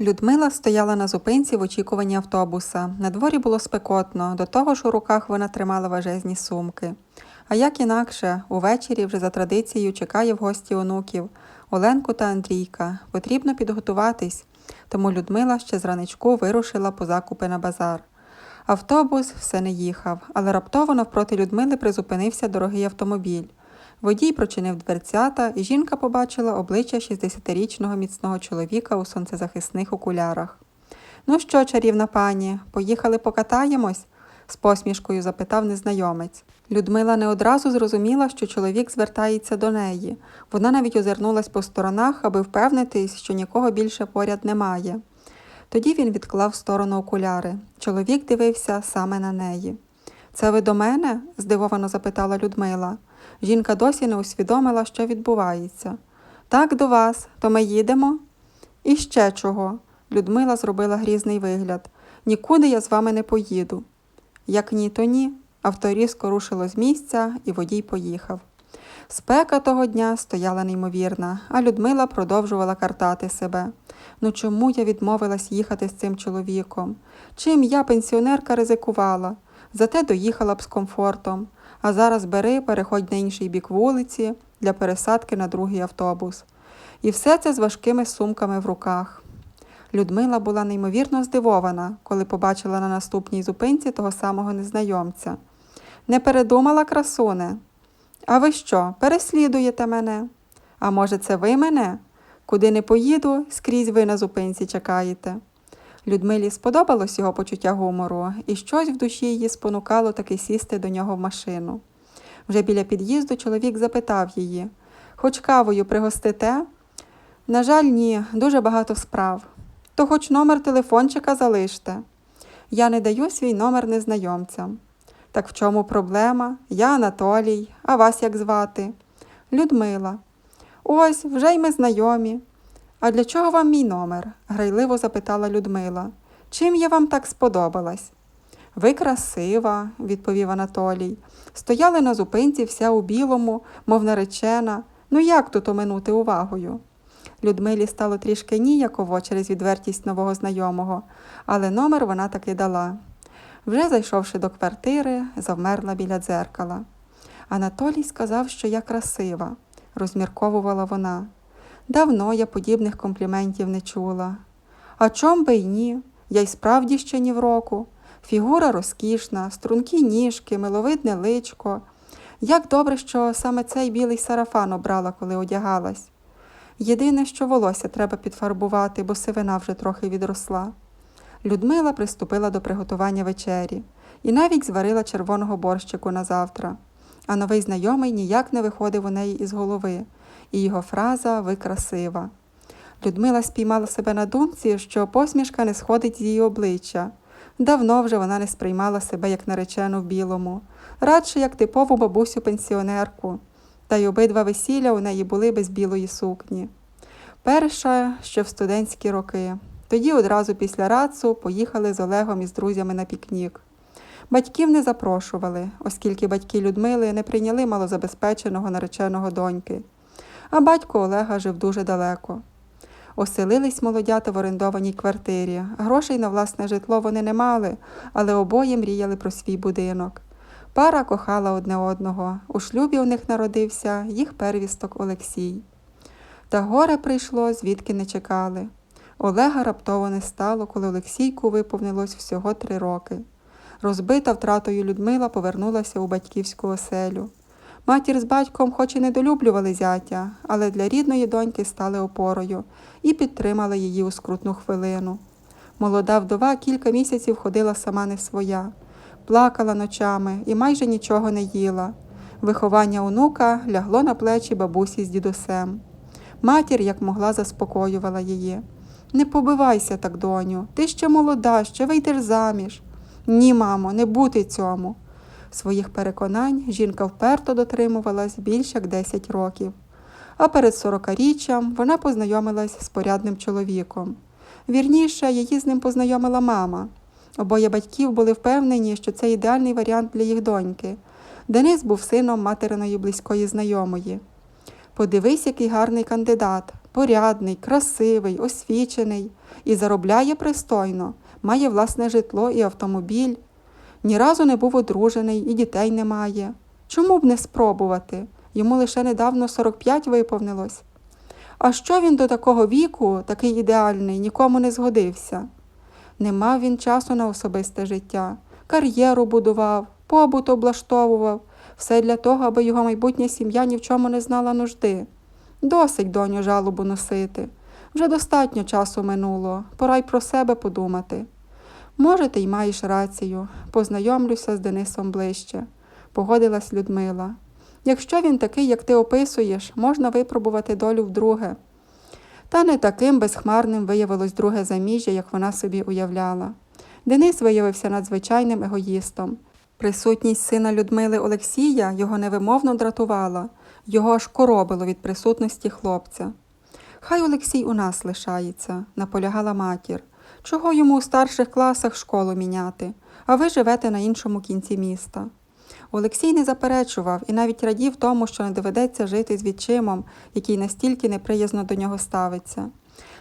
Людмила стояла на зупинці в очікуванні автобуса. На дворі було спекотно, до того ж у руках вона тримала важезні сумки. А як інакше, увечері вже за традицією чекає в гості онуків Оленку та Андрійка. Потрібно підготуватись, тому Людмила ще зранечку вирушила по закупи на базар. Автобус все не їхав, але раптово навпроти Людмили призупинився дорогий автомобіль. Водій прочинив дверцята, і жінка побачила обличчя 60-річного міцного чоловіка у сонцезахисних окулярах. Ну що, чарівна пані, поїхали покатаємось? з посмішкою запитав незнайомець. Людмила не одразу зрозуміла, що чоловік звертається до неї. Вона навіть озирнулась по сторонах, аби впевнитись, що нікого більше поряд немає. Тоді він відклав в сторону окуляри. Чоловік дивився саме на неї. Це ви до мене? здивовано запитала Людмила. Жінка досі не усвідомила, що відбувається. Так, до вас, то ми їдемо? І ще чого? Людмила зробила грізний вигляд. Нікуди я з вами не поїду. Як ні, то ні. Авто різко рушило з місця, і водій поїхав. Спека того дня стояла неймовірна, а Людмила продовжувала картати себе. Ну чому я відмовилась їхати з цим чоловіком? Чим я, пенсіонерка, ризикувала? Зате доїхала б з комфортом. А зараз бери, переходь на інший бік вулиці для пересадки на другий автобус. І все це з важкими сумками в руках. Людмила була неймовірно здивована, коли побачила на наступній зупинці того самого незнайомця. Не передумала красуне. А ви що, переслідуєте мене? А може, це ви мене? Куди не поїду, скрізь ви на зупинці чекаєте. Людмилі сподобалось його почуття гумору, і щось в душі її спонукало таки сісти до нього в машину. Вже біля під'їзду чоловік запитав її Хоч кавою пригостите? На жаль, ні, дуже багато справ. То хоч номер телефончика залиште. Я не даю свій номер незнайомцям. Так в чому проблема? Я Анатолій, а вас як звати? Людмила. Ось, вже й ми знайомі. А для чого вам мій номер? грайливо запитала Людмила. Чим я вам так сподобалась? Ви красива, відповів Анатолій. Стояли на зупинці вся у білому, мов наречена. Ну як тут оминути увагою? Людмилі стало трішки ніяково через відвертість нового знайомого, але номер вона таки дала. Вже зайшовши до квартири, завмерла біля дзеркала. Анатолій сказав, що я красива, розмірковувала вона. Давно я подібних компліментів не чула. А чом би й ні? Я й справді ще ні в року. Фігура розкішна, стрункі ніжки, миловидне личко. Як добре, що саме цей білий сарафан обрала, коли одягалась. Єдине, що волосся треба підфарбувати, бо сивина вже трохи відросла. Людмила приступила до приготування вечері і навіть зварила червоного борщику на завтра. А новий знайомий ніяк не виходив у неї із голови, і його фраза ви красива. Людмила спіймала себе на думці, що посмішка не сходить з її обличчя. Давно вже вона не сприймала себе як наречену в білому, радше як типову бабусю пенсіонерку, та й обидва весілля у неї були без білої сукні. Перша ще в студентські роки. Тоді одразу після рацу поїхали з Олегом із друзями на пікнік. Батьків не запрошували, оскільки батьки Людмили не прийняли малозабезпеченого нареченого доньки, а батько Олега жив дуже далеко. Оселились молодята в орендованій квартирі. Грошей на власне житло вони не мали, але обоє мріяли про свій будинок. Пара кохала одне одного. У шлюбі у них народився їх первісток Олексій. Та горе прийшло, звідки не чекали. Олега раптово не стало, коли Олексійку виповнилось всього три роки. Розбита втратою Людмила повернулася у батьківську оселю. Матір з батьком хоч і недолюблювали зятя, але для рідної доньки стали опорою і підтримали її у скрутну хвилину. Молода вдова кілька місяців ходила сама не своя, плакала ночами і майже нічого не їла. Виховання онука лягло на плечі бабусі з дідусем. Матір, як могла, заспокоювала її. Не побивайся так, доню, ти ще молода, ще вийдеш заміж. Ні, мамо, не бути цьому. Своїх переконань жінка вперто дотримувалась більш як 10 років. А перед сорокаріччям вона познайомилась з порядним чоловіком. Вірніше, її з ним познайомила мама. Обоє батьків були впевнені, що це ідеальний варіант для їх доньки. Денис був сином материної близької знайомої. Подивись, який гарний кандидат, порядний, красивий, освічений і заробляє пристойно, має власне житло і автомобіль. Ні разу не був одружений і дітей не має. Чому б не спробувати? Йому лише недавно 45 виповнилось. А що він до такого віку, такий ідеальний, нікому не згодився? Не мав він часу на особисте життя, кар'єру будував, побут облаштовував, все для того, аби його майбутня сім'я ні в чому не знала нужди. Досить, доню, жалобу носити. Вже достатньо часу минуло, пора й про себе подумати. Може, ти й маєш рацію, познайомлюся з Денисом ближче, погодилась Людмила. Якщо він такий, як ти описуєш, можна випробувати долю вдруге. Та не таким безхмарним виявилось друге заміжжя, як вона собі уявляла. Денис виявився надзвичайним егоїстом. Присутність сина Людмили Олексія його невимовно дратувала, його аж коробило від присутності хлопця. Хай Олексій у нас лишається, наполягала матір. Чого йому у старших класах школу міняти, а ви живете на іншому кінці міста. Олексій не заперечував і навіть радів тому, що не доведеться жити з відчимом, який настільки неприязно до нього ставиться.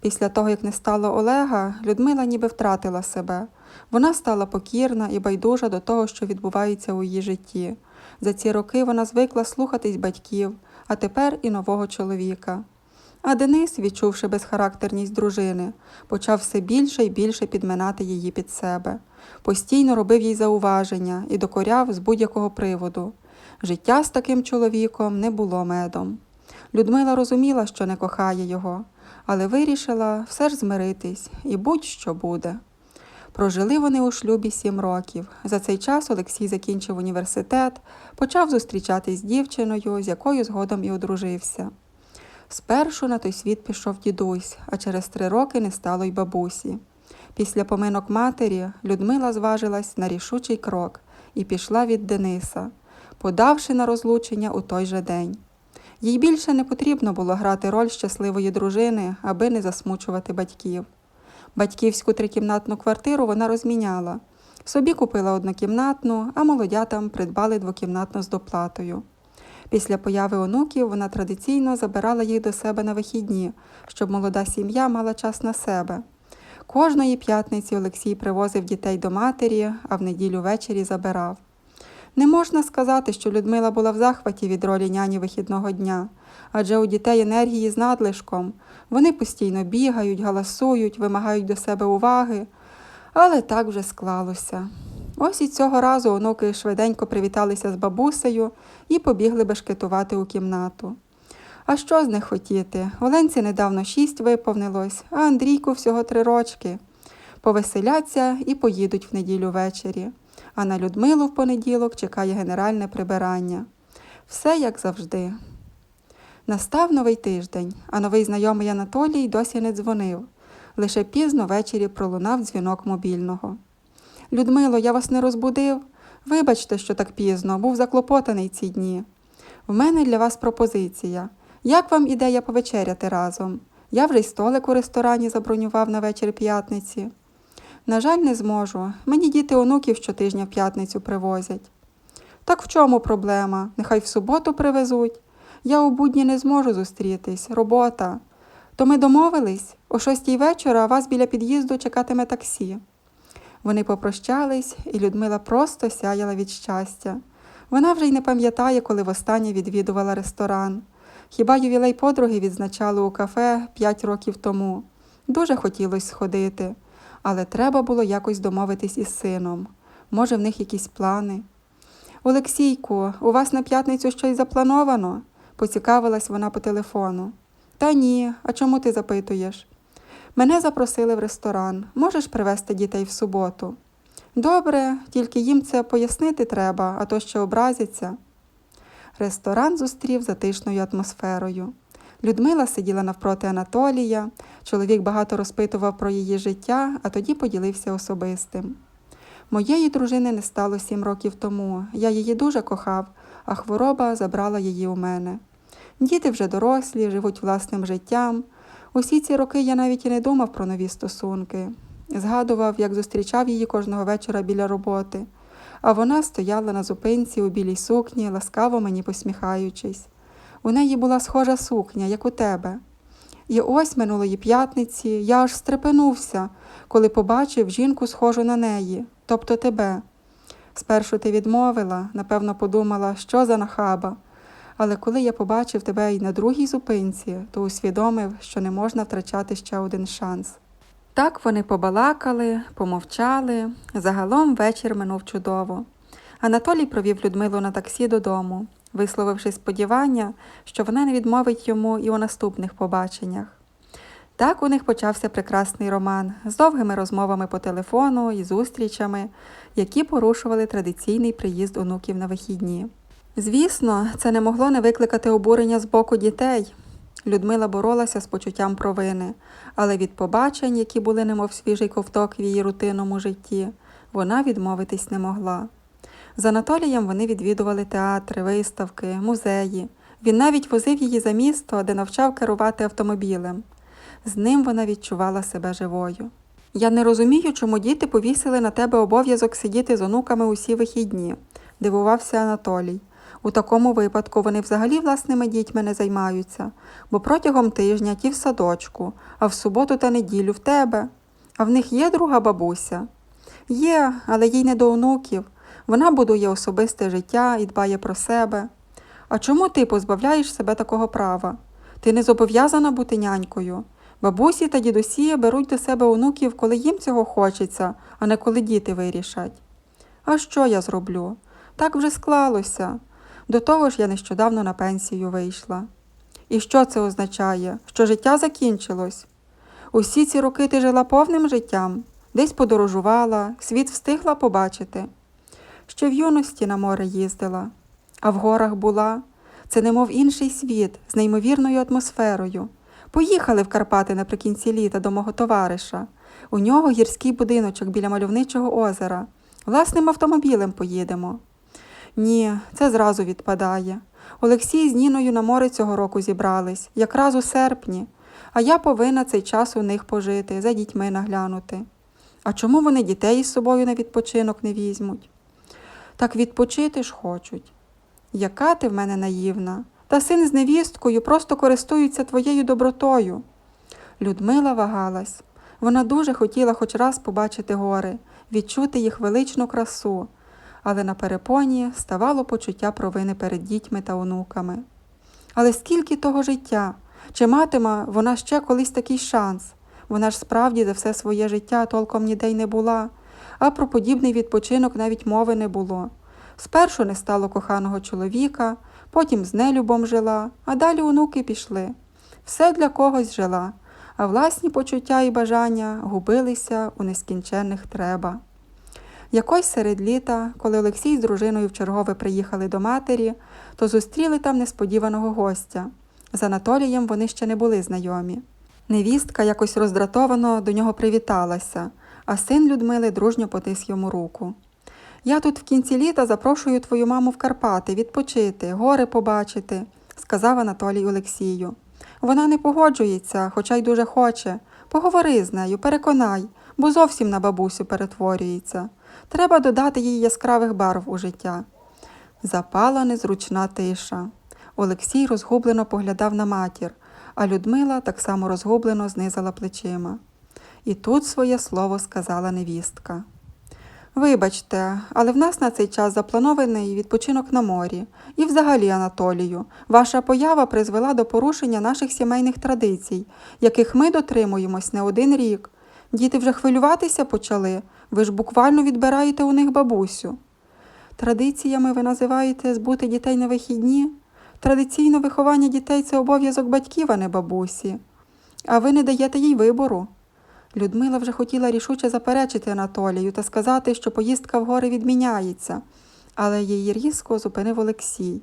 Після того, як не стало Олега, Людмила ніби втратила себе. Вона стала покірна і байдужа до того, що відбувається у її житті. За ці роки вона звикла слухатись батьків, а тепер і нового чоловіка. А Денис, відчувши безхарактерність дружини, почав все більше і більше підминати її під себе. Постійно робив їй зауваження і докоряв з будь-якого приводу. Життя з таким чоловіком не було медом. Людмила розуміла, що не кохає його, але вирішила все ж змиритись і будь-що буде. Прожили вони у шлюбі сім років. За цей час Олексій закінчив університет, почав зустрічатись з дівчиною, з якою згодом і одружився. Спершу на той світ пішов дідусь, а через три роки не стало й бабусі. Після поминок матері Людмила зважилась на рішучий крок і пішла від Дениса, подавши на розлучення у той же день. Їй більше не потрібно було грати роль щасливої дружини, аби не засмучувати батьків. Батьківську трикімнатну квартиру вона розміняла. Собі купила однокімнатну, а молодятам придбали двокімнатну з доплатою. Після появи онуків вона традиційно забирала їх до себе на вихідні, щоб молода сім'я мала час на себе. Кожної п'ятниці Олексій привозив дітей до матері, а в неділю ввечері забирав. Не можна сказати, що Людмила була в захваті від ролі няні вихідного дня, адже у дітей енергії з надлишком. Вони постійно бігають, галасують, вимагають до себе уваги, але так вже склалося. Ось і цього разу онуки швиденько привіталися з бабусею і побігли бешкетувати у кімнату. А що з них хотіти? Оленці недавно шість виповнилось, а Андрійку всього три рочки. Повеселяться і поїдуть в неділю ввечері. А на Людмилу в понеділок чекає генеральне прибирання. Все як завжди. Настав новий тиждень, а новий знайомий Анатолій досі не дзвонив. Лише пізно ввечері пролунав дзвінок мобільного. Людмило, я вас не розбудив. Вибачте, що так пізно, був заклопотаний ці дні. В мене для вас пропозиція. Як вам ідея повечеряти разом? Я вже й столик у ресторані забронював на вечір п'ятниці. На жаль, не зможу. Мені діти онуків щотижня в п'ятницю привозять. Так в чому проблема? Нехай в суботу привезуть. Я у будні не зможу зустрітись, робота. То ми домовились, о шостій вечора вас біля під'їзду чекатиме таксі. Вони попрощались, і Людмила просто сяяла від щастя. Вона вже й не пам'ятає, коли востаннє відвідувала ресторан. Хіба ювілей подруги відзначали у кафе п'ять років тому. Дуже хотілося сходити, але треба було якось домовитись із сином. Може, в них якісь плани. Олексійку, у вас на п'ятницю щось заплановано? поцікавилась вона по телефону. Та ні, а чому ти запитуєш? Мене запросили в ресторан. Можеш привезти дітей в суботу? Добре, тільки їм це пояснити треба, а то ще образяться. Ресторан зустрів затишною атмосферою. Людмила сиділа навпроти Анатолія, чоловік багато розпитував про її життя, а тоді поділився особистим. Моєї дружини не стало сім років тому. Я її дуже кохав, а хвороба забрала її у мене. Діти вже дорослі, живуть власним життям. Усі ці роки я навіть і не думав про нові стосунки. Згадував, як зустрічав її кожного вечора біля роботи, а вона стояла на зупинці у білій сукні, ласкаво мені посміхаючись. У неї була схожа сукня, як у тебе. І ось минулої п'ятниці я аж стрепенувся, коли побачив жінку схожу на неї, тобто тебе. Спершу ти відмовила, напевно, подумала, що за нахаба. Але коли я побачив тебе і на другій зупинці, то усвідомив, що не можна втрачати ще один шанс. Так вони побалакали, помовчали. Загалом вечір минув чудово. Анатолій провів Людмилу на таксі додому, висловивши сподівання, що вона не відмовить йому і у наступних побаченнях. Так у них почався прекрасний роман з довгими розмовами по телефону і зустрічами, які порушували традиційний приїзд онуків на вихідні. Звісно, це не могло не викликати обурення з боку дітей. Людмила боролася з почуттям провини, але від побачень, які були немов свіжий ковток в її рутинному житті, вона відмовитись не могла. З Анатолієм вони відвідували театри, виставки, музеї. Він навіть возив її за місто, де навчав керувати автомобілем. З ним вона відчувала себе живою. Я не розумію, чому діти повісили на тебе обов'язок сидіти з онуками усі вихідні, дивувався Анатолій. У такому випадку вони взагалі власними дітьми не займаються, бо протягом тижня ті в садочку, а в суботу та неділю в тебе. А в них є друга бабуся? Є, але їй не до онуків. Вона будує особисте життя і дбає про себе. А чому ти позбавляєш себе такого права? Ти не зобов'язана бути нянькою. Бабусі та дідусі беруть до себе онуків, коли їм цього хочеться, а не коли діти вирішать. А що я зроблю? Так вже склалося. До того ж, я нещодавно на пенсію вийшла. І що це означає? Що життя закінчилось? Усі ці роки ти жила повним життям, десь подорожувала, світ встигла побачити. Ще в юності на море їздила, а в горах була. Це немов інший світ з неймовірною атмосферою. Поїхали в Карпати наприкінці літа до мого товариша. У нього гірський будиночок біля мальовничого озера. Власним автомобілем поїдемо. Ні, це зразу відпадає. Олексій з Ніною на море цього року зібрались, якраз у серпні, а я повинна цей час у них пожити, за дітьми наглянути. А чому вони дітей із собою на відпочинок не візьмуть? Так відпочити ж хочуть. Яка ти в мене наївна, та син з невісткою просто користуються твоєю добротою. Людмила вагалась. Вона дуже хотіла хоч раз побачити гори, відчути їх величну красу, але на перепоні ставало почуття провини перед дітьми та онуками. Але скільки того життя? Чи матиме вона ще колись такий шанс? Вона ж справді за все своє життя толком ніде й не була, а про подібний відпочинок навіть мови не було. Спершу не стало коханого чоловіка, потім з нелюбом жила, а далі онуки пішли. Все для когось жила, а власні почуття і бажання губилися у нескінченних треба. Якось серед літа, коли Олексій з дружиною вчергове приїхали до матері, то зустріли там несподіваного гостя. З Анатолієм вони ще не були знайомі. Невістка якось роздратовано до нього привіталася, а син Людмили дружньо потис йому руку. Я тут в кінці літа запрошую твою маму в Карпати відпочити, гори побачити, сказав Анатолій Олексію. Вона не погоджується, хоча й дуже хоче. Поговори з нею, переконай, бо зовсім на бабусю перетворюється. Треба додати їй яскравих барв у життя. Запала незручна тиша. Олексій розгублено поглядав на матір, а Людмила так само розгублено знизала плечима. І тут своє слово сказала невістка. Вибачте, але в нас на цей час запланований відпочинок на морі. І взагалі, Анатолію, ваша поява призвела до порушення наших сімейних традицій, яких ми дотримуємось не один рік. Діти вже хвилюватися почали, ви ж буквально відбираєте у них бабусю. Традиціями ви називаєте збути дітей на вихідні? Традиційно виховання дітей це обов'язок батьків, а не бабусі. А ви не даєте їй вибору. Людмила вже хотіла рішуче заперечити Анатолію та сказати, що поїздка в гори відміняється, але її різко зупинив Олексій.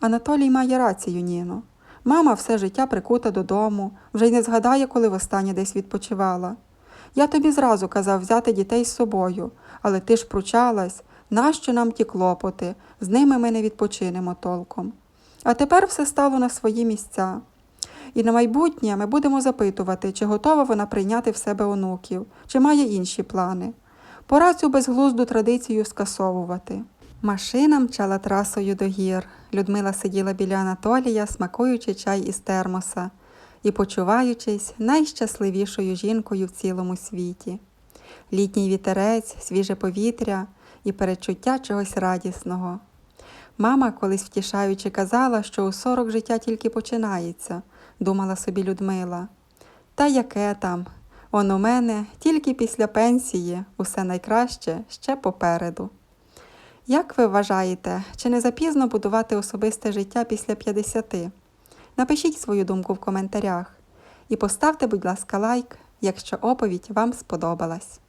Анатолій має рацію, Ніно. Мама все життя прикута додому, вже й не згадає, коли востаннє десь відпочивала. Я тобі зразу казав взяти дітей з собою, але ти ж пручалась, нащо нам ті клопоти, з ними ми не відпочинемо толком. А тепер все стало на свої місця. І на майбутнє ми будемо запитувати, чи готова вона прийняти в себе онуків, чи має інші плани. Пора цю безглузду традицію скасовувати. Машина мчала трасою до гір. Людмила сиділа біля Анатолія, смакуючи чай із термоса і почуваючись найщасливішою жінкою в цілому світі. Літній вітерець, свіже повітря і передчуття чогось радісного. Мама, колись втішаючи, казала, що у сорок життя тільки починається, думала собі Людмила. Та яке там? Он у мене тільки після пенсії усе найкраще ще попереду. Як ви вважаєте, чи не запізно будувати особисте життя після 50? Напишіть свою думку в коментарях і поставте, будь ласка, лайк, якщо оповідь вам сподобалась.